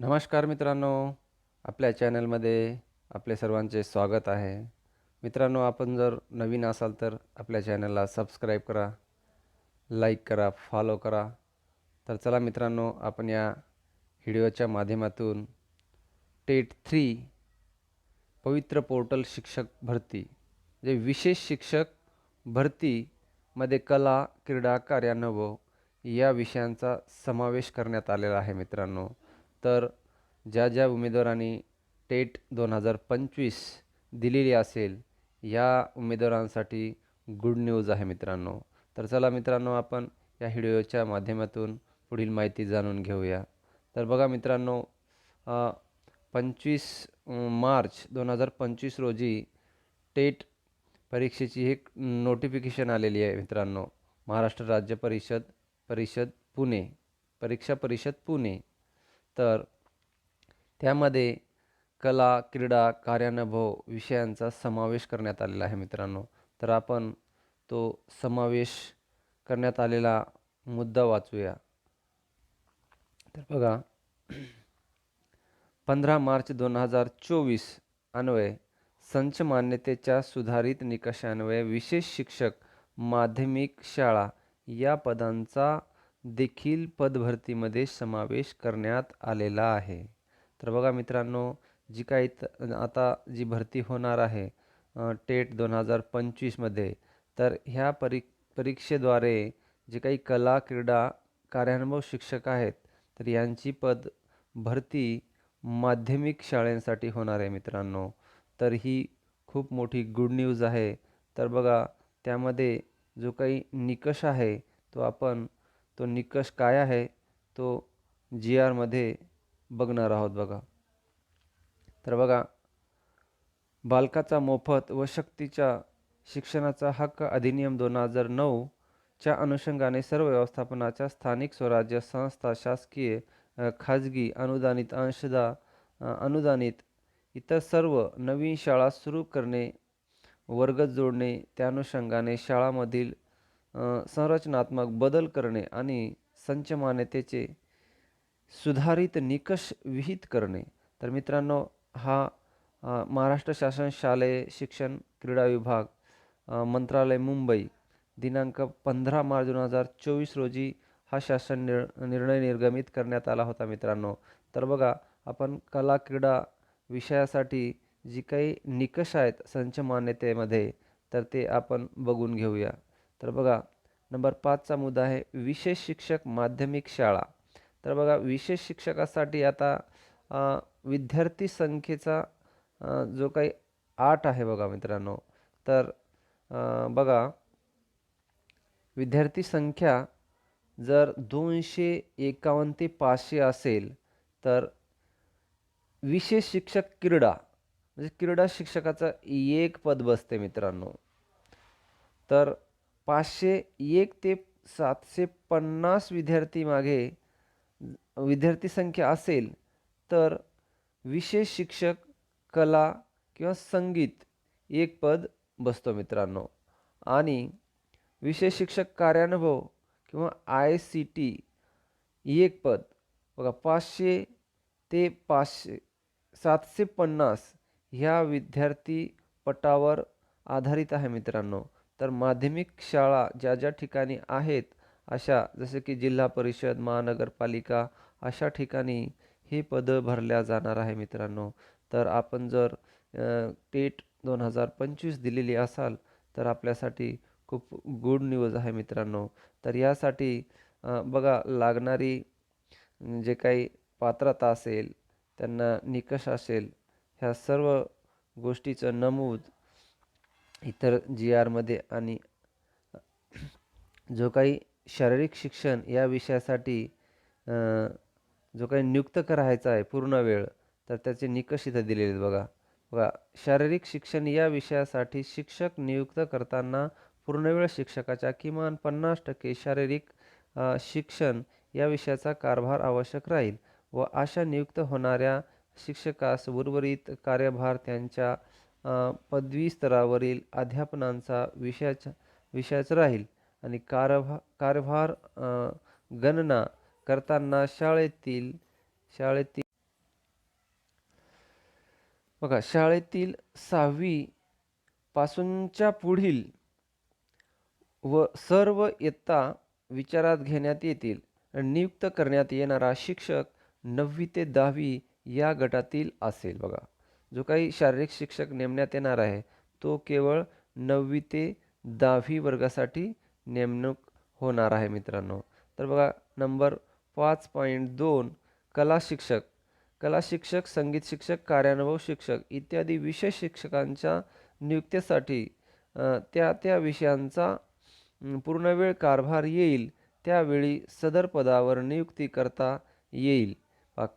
नमस्कार मित्रांनो आपल्या चॅनलमध्ये आपले सर्वांचे स्वागत आहे. मित्रांनो आपण जर नवीन असाल तर आपल्या चॅनलला सबस्क्राईब करा लाईक करा फॉलो करा. तर चला मित्रांनो आपण या व्हिडिओच्या माध्यमातून टेट थ्री पवित्र पोर्टल शिक्षक भरती जे विशेष शिक्षक भरतीमध्ये कला क्रीडा कार्यानुभव या विषयांचा समावेश करण्यात आलेला आहे मित्रांनो. तर ज्या ज्या उमेदवारांनी टेट दोन हजार पंचवीस दिलेली असेल या उमेदवारांसाठी गुड न्यूज आहे मित्रांनो. तर चला मित्रांनो आपण या व्हिडिओच्या माध्यमातून पुढील माहिती जाणून घेऊया. तर बघा मित्रांनो पंचवीस मार्च दोन हजार पंचवीस रोजी टेट परीक्षेची एक नोटिफिकेशन आलेली आहे मित्रांनो. महाराष्ट्र राज्य परिषद परिषद पुणे परीक्षा परिषद पुणे. तर त्यामध्ये कला क्रीडा कार्यानुभव विषयांचा समावेश करण्यात आलेला आहे मित्रांनो. तर आपण तो समावेश करण्यात आलेला मुद्दा वाचूया. तर बघा पंधरा मार्च दोन हजार चोवीस अन्वये संच मान्यतेच्या सुधारित निकषान्वये विशेष शिक्षक माध्यमिक शाळा या पदांचा देखील पदभरतीमध्ये समावेश करण्यात आलेला आहे. तर बघा मित्रांनो जी काही आता जी भरती होणार आहे टेट दोन हजार पंचवीसमध्ये तर ह्या परी परीक्षेद्वारे जे काही कला क्रीडा कार्यानुभव शिक्षक आहेत तर यांची पद भरती माध्यमिक शाळेंसाठी होणार आहे मित्रांनो. तर ही खूप मोठी गुड न्यूज आहे. तर बघा त्यामध्ये जो काही निकष आहे तो आपण तो निकष काय आहे तो जी आरमध्ये बघणार आहोत बघा. तर बघा बालकाचा मोफत व शक्तीच्या शिक्षणाचा हक्क अधिनियम दोन हजार नऊच्या अनुषंगाने सर्व व्यवस्थापनाच्या स्थानिक स्वराज्य संस्था शासकीय खाजगी अनुदानित अंशदा अनुदानित इतर सर्व नवीन शाळा सुरू करणे वर्ग जोडणे त्या अनुषंगाने शाळामधील संरचनात्मक बदल करणे आणि संचमानतेचे सुधारित निकष विहित करणे. तर मित्रांनो हा महाराष्ट्र शासन शालेय शिक्षण क्रीडा विभाग मंत्रालय मुंबई दिनांक पंधरा मार्च दोन हजार चोवीस रोजी हा शासन निर निर्णय निर्गमित करण्यात आला होता मित्रांनो. तर बघा आपण कला क्रीडा विषयासाठी जी काही निकष आहेत संच मान्यतेमध्ये तर ते आपण बघून घेऊया. तर बघा नंबर पाचचा मुद्दा आहे विशेष शिक्षक माध्यमिक शाळा. तर बघा विशेष शिक्षकासाठी आता विद्यार्थी संख्येचा जो काही आठ आहे बघा मित्रांनो तर बघा विद्यार्थी संख्या जर दोनशे एकावन्न ते पाचशे असेल तर विशेष शिक्षक क्रीडा म्हणजे क्रीडा शिक्षकाचं एक पद बसते मित्रांनो. तर पाचशे एक ते सातशे पन्नास विद्यार्थी मागे विद्यार्थी संख्या असेल तर विशेष शिक्षक कला किंवा संगीत एक पद बसतो मित्रांनो. आणि विशेष शिक्षक कार्यानुभव किंवा आय सी टी एक पद. बघा पाचशे ते पाचशे सातशे पन्नास ह्या विद्यार्थी पटावर आधारित आहे मित्रांनो. तर माध्यमिक शाळा ज्या ज्या ठिकाणी आहेत अशा जसे की जिल्हा परिषद महानगरपालिका अशा ठिकाणी ही पदं भरल्या जाणार आहे मित्रांनो. तर आपण जर टेट दोन हजार पंचवीस दिलेली असाल तर आपल्यासाठी खूप गुड न्यूज आहे मित्रांनो. तर यासाठी बघा लागणारी जे काही पात्रता असेल त्यांना निकष असेल ह्या सर्व गोष्टीचं नमूद इतर जी आरमध्ये आणि जो काही शारीरिक शिक्षण या विषयासाठी जो काही नियुक्त करायचा आहे पूर्ण वेळ तर त्याचे निकष इथं दिलेले आहेत बघा. बघा शारीरिक शिक्षण या विषयासाठी शिक्षक नियुक्त करताना पूर्णवेळ शिक्षकाच्या किमान पन्नास टक्के शारीरिक शिक्षण या विषयाचा कारभार आवश्यक राहील व अशा नियुक्त होणाऱ्या शिक्षकास उर्वरित कार्यभार त्यांच्या पदवी स्तरावरील अध्यापनांचा विषयाचा विषयाच राहील. आणि कारभा कारभार गणना करताना शाळेतील शाळेतील बघा शाळेतील सहावी पासूनच्या पुढील व सर्व इयत्ता विचारात घेण्यात येतील. नियुक्त करण्यात येणारा शिक्षक नववी ते दहावी या गटातील असेल बघा. जो काही शारीरिक शिक्षक नेमण्यात येणार आहे तो केवळ नववी ते दहावी वर्गासाठी नेमणूक होणार आहे मित्रांनो. तर बघा नंबर पाच पॉईंट दोन कला शिक्षक. कला शिक्षक संगीत शिक्षक कार्यानुभव शिक्षक इत्यादी विषय शिक्षकांच्या नियुक्तीसाठी त्या त्या विषयांचा पूर्णवेळ कारभार येईल त्यावेळी सदर पदावर नियुक्ती करता येईल.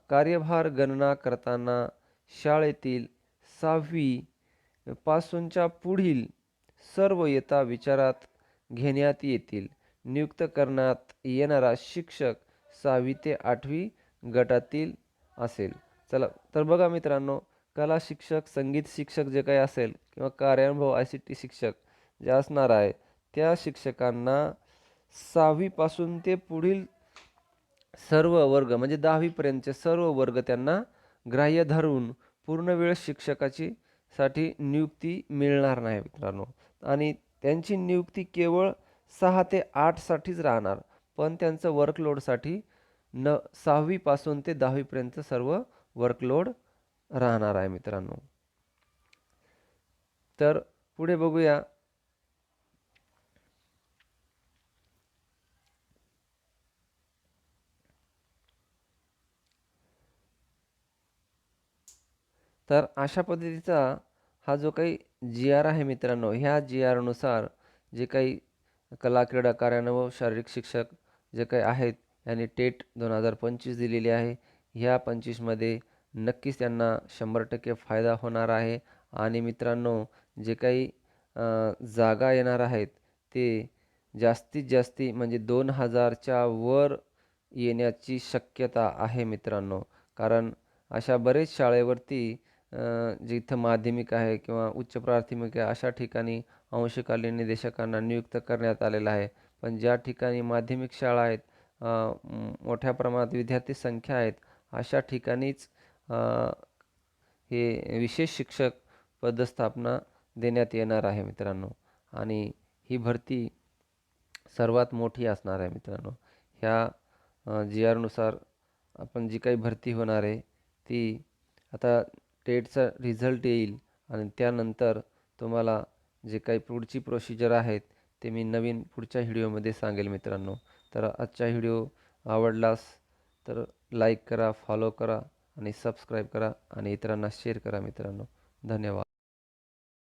कार्यभार गणना करताना शाळेतील सहावी पासूनच्या पुढील सर्व इयत्ता विचारात घेण्यात येतील. नियुक्त करण्यात येणारा शिक्षक सहावी ते आठवी गटातील असेल. चला तर बघा मित्रांनो कला शिक्षक संगीत शिक्षक जे काही असेल किंवा कार्यानुभव आय सी टी शिक्षक जे असणार आहे त्या शिक्षकांना सहावीपासून ते पुढील सर्व वर्ग म्हणजे दहावीपर्यंतचे सर्व वर्ग त्यांना ग्राह्य धरून पूर्णवेळ शिक्षकाची साठी नियुक्ती मिळणार नाही मित्रांनो. आणि त्यांची नियुक्ती केवळ सहा ते आठसाठीच राहणार पण त्यांचं वर्कलोडसाठी न सहावीपासून ते दहावीपर्यंत सर्व वर्कलोड राहणार आहे मित्रांनो. तर पुढे बघूया तर अशा पद्धतीचा हा जो काही जी आर आहे मित्रांनो ह्या जी आरनुसार जे काही कला क्रीडा कार्यानुभव शारीरिक शिक्षक जे काही आहेत यांनी टेट दोन हजार पंचवीस दिलेली आहे. ह्या पंचवीसमध्ये नक्कीच त्यांना शंभर टक्के फायदा होणार आहे. आणि मित्रांनो जे काही जागा येणार आहेत ते जास्तीत जास्ती म्हणजे दोन हजारच्या वर येण्याची शक्यता आहे मित्रांनो. कारण अशा बरेच शाळेवरती जिथं माध्यमिक आहे किंवा उच्च प्राथमिक आहे अशा ठिकाणी अंशकालीन निदेशकांना नियुक्त करण्यात आलेलं आहे. पण ज्या ठिकाणी माध्यमिक शाळा आहेत मोठ्या प्रमाणात विद्यार्थी संख्या आहेत अशा ठिकाणीच हे विशेष शिक्षक पदस्थापना देण्यात येणार आहे मित्रांनो. आणि ही भरती सर्वात मोठी असणार आहे मित्रांनो. ह्या जी आरनुसार आपण जी काही भरती होणार आहे ती आता टेटचा रिझल्ट येईल आणि त्यानंतर तुम्हाला जे काही पुढची प्रोसिजर आहेत ते मी नवीन पुढच्या व्हिडिओमध्ये सांगेल मित्रांनो. तर आजचा व्हिडिओ आवडलास तर लाईक करा फॉलो करा आणि सबस्क्राईब करा आणि इतरांना शेअर करा मित्रांनो. धन्यवाद.